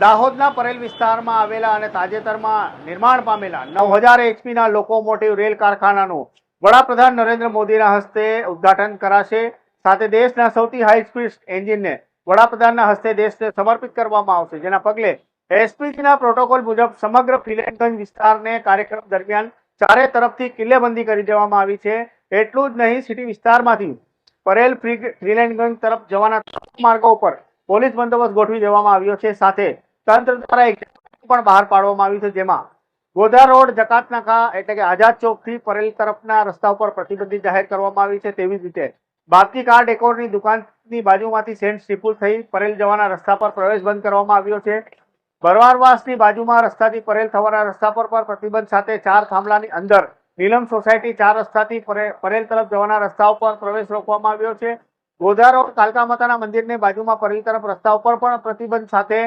દાહોદના પરેલ વિસ્તારમાં આવેલા અને તાજેતરમાં નિર્માણ પામેલા નવ હજાર એચપીના લોકોમોટિવ રેલ કારખાનાનું વડાપ્રધાન નરેન્દ્ર મોદીના હસ્તે ઉદ્ઘાટન કરાશે. સાથે દેશના સૌથી હાઈ સ્પીડ એન્જિનને વડાપ્રધાનના હસ્તે દેશને સમર્પિત કરવામાં આવશે. જેના પગલે એસપીજીના પ્રોટોકોલ મુજબ સમગ્ર ફિલેટગંજ વિસ્તારને કાર્યક્રમ દરમિયાન ચારે તરફથી કિલ્લેબંધી કરી દેવામાં આવી છે. એટલું જ નહીં, સિટી વિસ્તારમાંથી પરેલ ફ્રી- ફ્રીલેન્ડગંજ તરફ જવાના માર્ગો ઉપર પોલીસ બંદોબસ્ત ગોઠવી દેવામાં આવ્યો છે. સાથે તંત્ર દ્વારા એક પણ બહાર પાડવામાં આવ્યું છે, જેમાં ગોધા રોડ, જકાતનાકા એટલે કે આઝાદ ચોકથી પરેલ તરફના રસ્તા ઉપર પ્રતિબંધિત જાહેર કરવામાં આવી છે. તેવી જ રીતે બાપતી કાર ડેકોરની દુકાનની બાજુમાંથી સેન્ટ સ્ટીપુલ થઈ પરેલ જવાના રસ્તા પર પ્રવેશ બંધ કરવામાં આવ્યો છે. ભરવારવાસની બાજુમાં રસ્તાથી પરેલ થવાના રસ્તા પર પણ પ્રતિબંધ સાથે ચાર થાંભલાની અંદર નીલમ સોસાયટી ચાર રસ્તાથી પરે- પરેલ તરફ જવાના રસ્તા ઉપર પ્રવેશ રોકવામાં આવ્યો છે. ગોધા રોડ કાલકા માતાના મંદિરની બાજુમાં પરેલ તરફ રસ્તા ઉપર પણ પ્રતિબંધ સાથે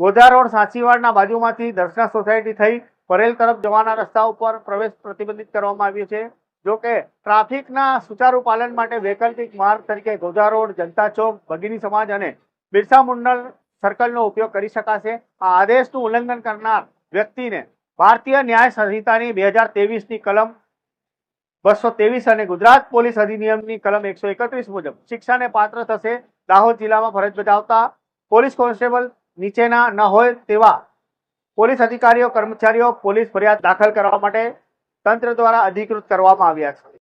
ગોધા રોડ સાંચીવાડના બાજુમાંથી દર્શના સોસાયટી થઈ પરેલ તરફ જવાના રસ્તા ઉપર પ્રવેશ પ્રતિબંધિત કરવામાં આવ્યો છે. જો કે ટ્રાફિકના સુચારુ પાલન માટે વૈકલ્પિક માર્ગ તરીકે ગોધા રોડ જનતા ચોક, ભગીની સમાજ અને બિરસા મુંડલ સર્કલનો ઉપયોગ કરી શકાશે. આ આદેશનું ઉલ્લંઘન કરનાર વ્યક્તિને ભારતીય ન્યાય સંહિતાની બે હજાર તેવીસની કલમ બસો ત્રેવીસ અને ગુજરાત પોલીસ અધિનિયમની કલમ એકસો એકત્રીસ મુજબ શિક્ષાને પાત્ર થશે. દાહોદ જિલ્લામાં ફરજ બજાવતા પોલીસ કોન્સ્ટેબલ નીચેના ન હોય તેવા પોલીસ અધિકારીઓ, કર્મચારીઓ, પોલીસ ફરિયાદ દાખલ કરવા માટે તંત્ર દ્વારા અધિકૃત કરવામાં આવ્યા છે.